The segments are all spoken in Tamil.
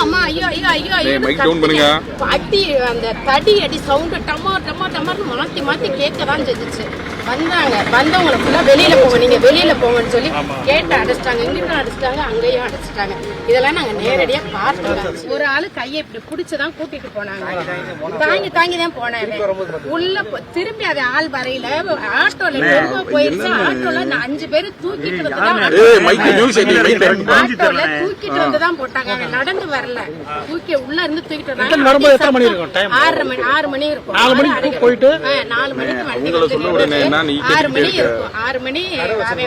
ஐயோ ஐயோ ஐயோ ஐயோ. அடி அந்த தடி அடி சவுண்டு டமா டமா டமான்னு மாத்தி மாத்தி கேட்க தான் செஞ்சுச்சு வந்தாங்க. வந்தவங்களை ஃபுல்லா வெளியில போங்க. நீங்க வெளியில போங்கன்னு சொல்லி கேட்டு அடைச்சிட்டாங்க. இங்கிட்டும் அடைச்சிட்டாங்க அங்கேயும் அடைச்சிட்டாங்க. இதெல்லாம் நாங்க நேரடியா பார்த்தோம் ஒரு ஆளு கையை இப்படி புடிச்சுதான் கூட்டிட்டு போனாங்க. தாங்கி தாங்கி தான் போனேன் உள்ள திரும்பி அது ஆள் வரையில ஆட்டோல மெதுவா போயிருச்சு. ஆட்டோல நான் அஞ்சு பேர் தூக்கிட்டு வந்து தான் ஆட்டோல தூக்கிட்டு வந்து தான் போட்டாங்க. நடந்து வரல. தூக்கி உள்ள இருந்து தூக்கிட்டு வந்தாங்க. மணி? ஆறரை மணி ஆறு மணி இருக்கும். நாலு மணிக்கு போயிட்டு? நாலு மணிக்கு வண்டி நீ ஆறு மணி இருக்கும். ஆறு மணி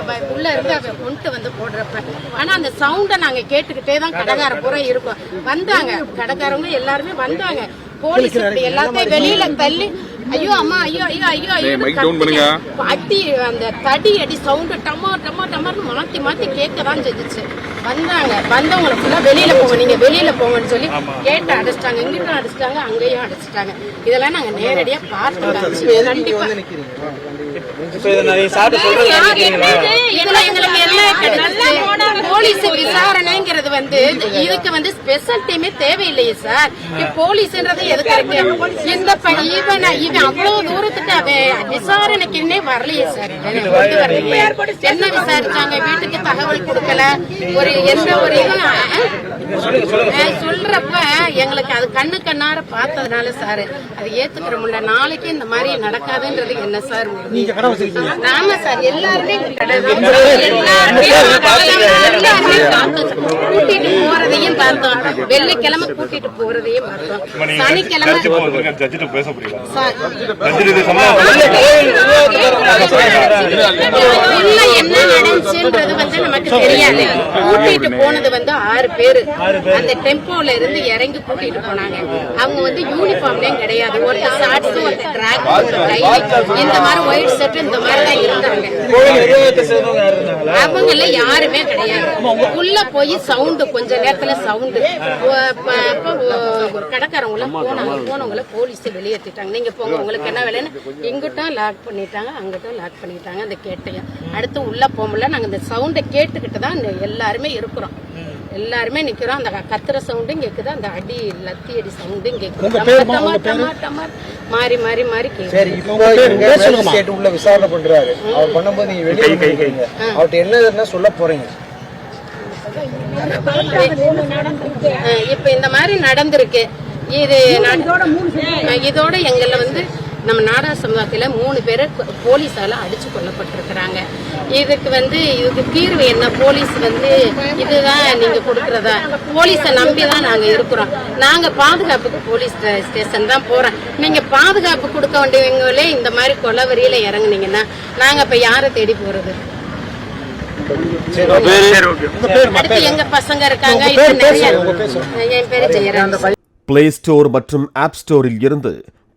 அவன் உள்ள இருந்து அவன் கொண்டு வந்து போடுறப்ப. ஆனா அந்த சவுண்ட நாங்க கேட்டுக்கிட்டே தான் கடைக்கார பூரா இருக்கும். வந்தாங்க. கடைக்காரவங்க எல்லாருமே வந்தாங்க. போலீஸ் இப்படி எல்லாத்தையும் வெளியில தள்ளி ஐயோ அம்மா ஐயோ ஐயோ ஐயோ ஐயோ. அடி அந்த தடி அடி சவுண்டு டமா டமா டமான்னு மாத்தி மாத்தி கேட்க தான் செஞ்சுச்சு வந்தாங்க. வந்தவங்களை ஃபுல்லா வெளியில போங்க. நீங்க வெளியில போங்கன்னு சொல்லி கேட்டு அடைச்சிட்டாங்க. இங்கிட்டும் அடைச்சிட்டாங்க அங்கேயும் அடைச்சிட்டாங்க. இதெல்லாம் நாங்க நேரடியா பார்த்தோம் கண்டிப்பா. இப்ப இதை நிறைய சாப்பிட்டு சொல்றது எங்களுக்கு விசாரணைங்கிறது வந்து இதுக்கு வந்து ஸ்பெஷல் டீமே தேவையில்லையே சார் போலீஸ்ன்றது எதுக்கு இருக்கு? இந்த இவன் இவன் அவ்வளவு தூரத்துக்கு அவன் விசாரணைக்குன்னே வரலையே சார். என்ன விசாரிச்சாங்க? வீட்டுக்கு தகவல் கொடுக்கல. ஒரு எந்த ஒரு இதுவும் சொல்றப்ப எங்களுக்கு அது கண்ணு கண்ணார பார்த்ததுனால சார் அது ஏத்துக்கிற முடியல. நாளைக்கு இந்த மாதிரி நடக்காதுன்றது என்ன சார் ஆமா சார் எல்லாருமே எல்லாருமே கூட்டிட்டு போறதையும் பார்த்தோம். வெள்ளிக்கிழமை கூட்டிட்டு போறதையும் பார்த்தோம். சனிக்கிழமை என்ன நடந்துச்சுன்றது வந்து நமக்கு தெரியாது. கூட்டிட்டு போனது வந்து ஆறு பேரு. அந்த டெம்போல இருந்து இறங்கி கூட்டிட்டு போனாங்க. அவங்க வந்து யூனிஃபார்ம்லயும் கிடையாது. ஒருத்தர் ஷார்ட்ஸ் ஒருத்தர் ட்ராக் இந்த மாதிரி ஒயிட் ஷர்ட் இந்த மாதிரி தான் இருந்தாங்க. அவங்கள யாருமே கிடையாது. உள்ள போய் சவுண்டு கொஞ்ச நேரத்துல சவுண்டு ஒரு கடைக்காரவங்கள போனாங்க. போனவங்கள போலீஸ் வெளியேற்றிட்டாங்க நீங்க போங்க உங்களுக்கு என்ன வேலைன்னு இங்கிட்டும் லாக் பண்ணிட்டாங்க அங்கிட்டும் லாக் பண்ணிட்டாங்க. அந்த கேட்டையும் அடுத்து உள்ள போகல நாங்க இந்த சவுண்டை கேட்டுக்கிட்டு தான் எல்லாருமே இருக்கிறோம். எல்லாருமே நிக்கிறோம். அந்த கத்துற சவுண்டும் கேக்குது. அந்த அடி லத்தி அடி சவுண்டும் கேக்குது. மாறி மாறி மாறி கேக்குது. உள்ள விசாரணை பண்றாரு. அவர் பண்ணும்போது நீங்க வெளியே வந்துருக்கீங்க அவர்கிட்ட என்ன சொல்ல போறீங்க. இப்ப இந்த மாதிரி நடந்திருக்கு. இது இதோட எங்கள வந்து நம்ம நாடா சமுதாயத்துல மூணு பேரை போலீஸால அடிச்சு கொல்லப்பட்டிருக்கிறாங்க. இதுக்கு வந்து இதுக்கு தீர்வு என்ன? போலீஸ் வந்து இதுதான் நீங்க கொடுக்கறதா? போலீஸை நம்பி தான் நாங்க இருக்கிறோம். நாங்க பாதுகாப்புக்கு போலீஸ் ஸ்டே- ஸ்டேஷன் தான் போறோம். நீங்க பாதுகாப்பு கொடுக்க வேண்டியவங்களே இந்த மாதிரி கொலவரியில இறங்குனீங்கன்னா நாங்க இப்ப யாரை தேடி அடுத்து எங்க பசங்க இருக்காங்க? பிளே ஸ்டோர் மற்றும் ஆப் ஸ்டோரில் இருந்து